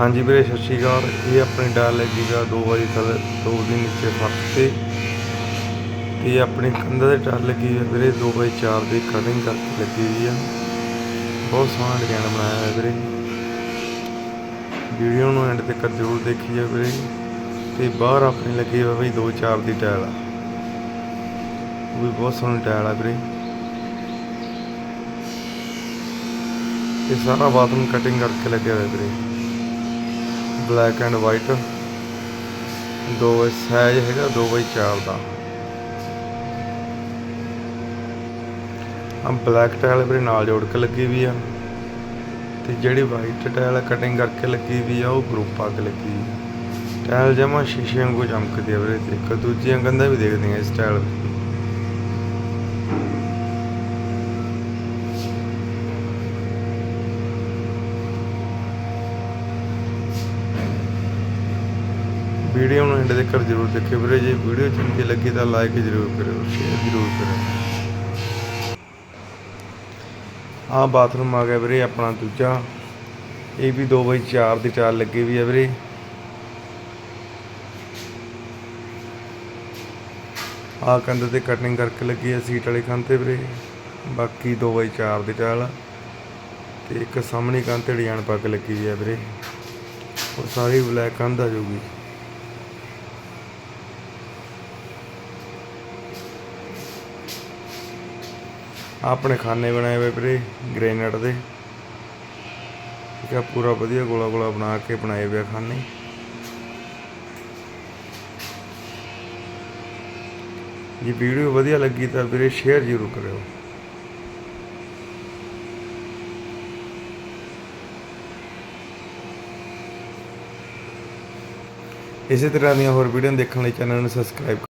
ਹਾਂਜੀ ਵੀਰੇ, ਸਤਿ ਸ਼੍ਰੀ ਅਕਾਲ। ਇਹ ਆਪਣੀ ਡਾਲ ਲੱਗੀ ਗਾ ਦੋ ਵਾਰੀ ਥੱਲੇ, ਦੋ ਦਿਨ ਨੀਚੇ ਫਰਸ਼ ਤੇ। ਤੇ ਆਪਣੀ ਕੰਧਾਂ ਦੇ ਟਾਲ ਲੱਗੀ ਹੈ ਵੀਰੇ, ਦੋ ਬਾਈ ਚਾਰ ਦੀ ਕਟਿੰਗ ਕਰਕੇ ਲੱਗੀ ਹੋਈ ਆ। ਬਹੁਤ ਸੋਹਣਾ ਡਿਜ਼ਾਈਨ ਬਣਾਇਆ ਹੋਇਆ ਵੀਰੇ। ਵੀਡੀਓ ਨੂੰ ਐਂਡ ਤੱਕ ਜ਼ਰੂਰ ਦੇਖੀ ਜਾ ਵੀਰੇ। ਤੇ ਬਾਹਰ ਆਪਣੀ ਲੱਗੀ ਹੋਈ ਬਈ ਦੋ ਚਾਰ ਦੀ ਟਾਇਲ ਆ ਉਹ ਵੀ ਬਹੁਤ ਸੋਹਣੀ ਟਾਇਲ ਆ ਵੀਰੇ। ਇਹ ਸਾਰਾ ਬਾਥਰੂਮ ਕਟਿੰਗ ਕਰਕੇ ਲੱਗਿਆ ਹੋਇਆ ਵੀਰੇ। Black and white. ਦੋ ਸਾਈਜ਼ ਹੈਗਾ 2 ਬਾਈ 4 ਦਾ। ਆ ਬਲੈਕ ਟਾਇਲ ਵੀਰੇ ਨਾਲ ਜੋੜ ਕੇ ਲੱਗੀ ਵੀ ਆ। ਤੇ ਜਿਹੜੀ ਵਾਈਟ ਟਾਇਲ ਕਟਿੰਗ ਕਰਕੇ ਲੱਗੀ ਵੀ ਆ, ਉਹ ਗਰੁੱਪ ਅੱਗ ਲੱਗੀ ਵੀ ਟਾਇਲ ਜਮਾ ਸ਼ੀਸ਼ੇ ਵਾਂਗੂ ਚਮਕਦੀ ਆ ਵੀਰੇ ਤੇ ਇੱਕ ਦੂਜੀਆਂ ਕੰਧਾਂ ਵੀ ਦੇਖਦੀਆਂ ਇਸ ਟਾਇਲ ਵੀਡੀਓ ਨੂੰ ਐਂਡ ਤੱਕ ਜ਼ਰੂਰ ਦੇਖਿਓ ਵੀਰੇ, ਜੇ ਵੀਡੀਓ ਚੰਗੀ ਲੱਗੀ ਤਾਂ ਲਾਈਕ ਜ਼ਰੂਰ ਕਰਿਓ ਸ਼ੇਅਰ ਜ਼ਰੂਰ ਕਰਿਓ। ਆਹ ਬਾਥਰੂਮ ਆ ਗਿਆ ਵੀਰੇ, ਆਪਣਾ ਦੂਜਾ। ਇਹ ਵੀ 2x4 ਦੀ ਚਾਲ ਲੱਗੀ ਵੀ ਆ ਵੀਰੇ। ਆਹ ਕੰਧ ਤੇ ਕਟਿੰਗ ਕਰਕੇ ਲੱਗੀ ਆ ਸੀਟ ਵਾਲੀ ਕੰਧ ਤੇ ਵੀਰੇ। ਬਾਕੀ 2x4 ਦੀ ਚਾਲ ਤੇ ਇੱਕ ਸਾਹਮਣੀ ਕੰਧ ਤੇ ਡਿਜ਼ਾਈਨ ਪਾ ਕੇ ਲੱਗੀ ਵੀ ਆ ਵੀਰੇ। ਉਹ ਸਾਰੀ ਬਲੈਕ ਕੰਧ ਆ ਜਾਊਗੀ ਆਪਣੇ ਖਾਨੇ ਬਣਾਏ ਹੋਏ ਵੀਰੇ ਗ੍ਰੇਨਾਈਟ ਦੇ। ਠੀਕ ਆ, ਪੂਰਾ ਵਧੀਆ ਗੋਲਾ ਗੋਲਾ ਬਣਾ ਕੇ ਬਣਾਏ ਹੋਏ ਖਾਨੇ। ਜੇ ਵੀਡੀਓ ਵਧੀਆ ਲੱਗੀ ਤਾਂ ਵੀਰੇ ਸ਼ੇਅਰ ਜ਼ਰੂਰ ਕਰਿਓ। ਇਸੇ ਤਰ੍ਹਾਂ ਦੀਆਂ ਹੋਰ ਵੀਡੀਓ ਦੇਖਣ ਲਈ ਚੈਨਲ ਨੂੰ ਸਬਸਕ੍ਰਾਈਬ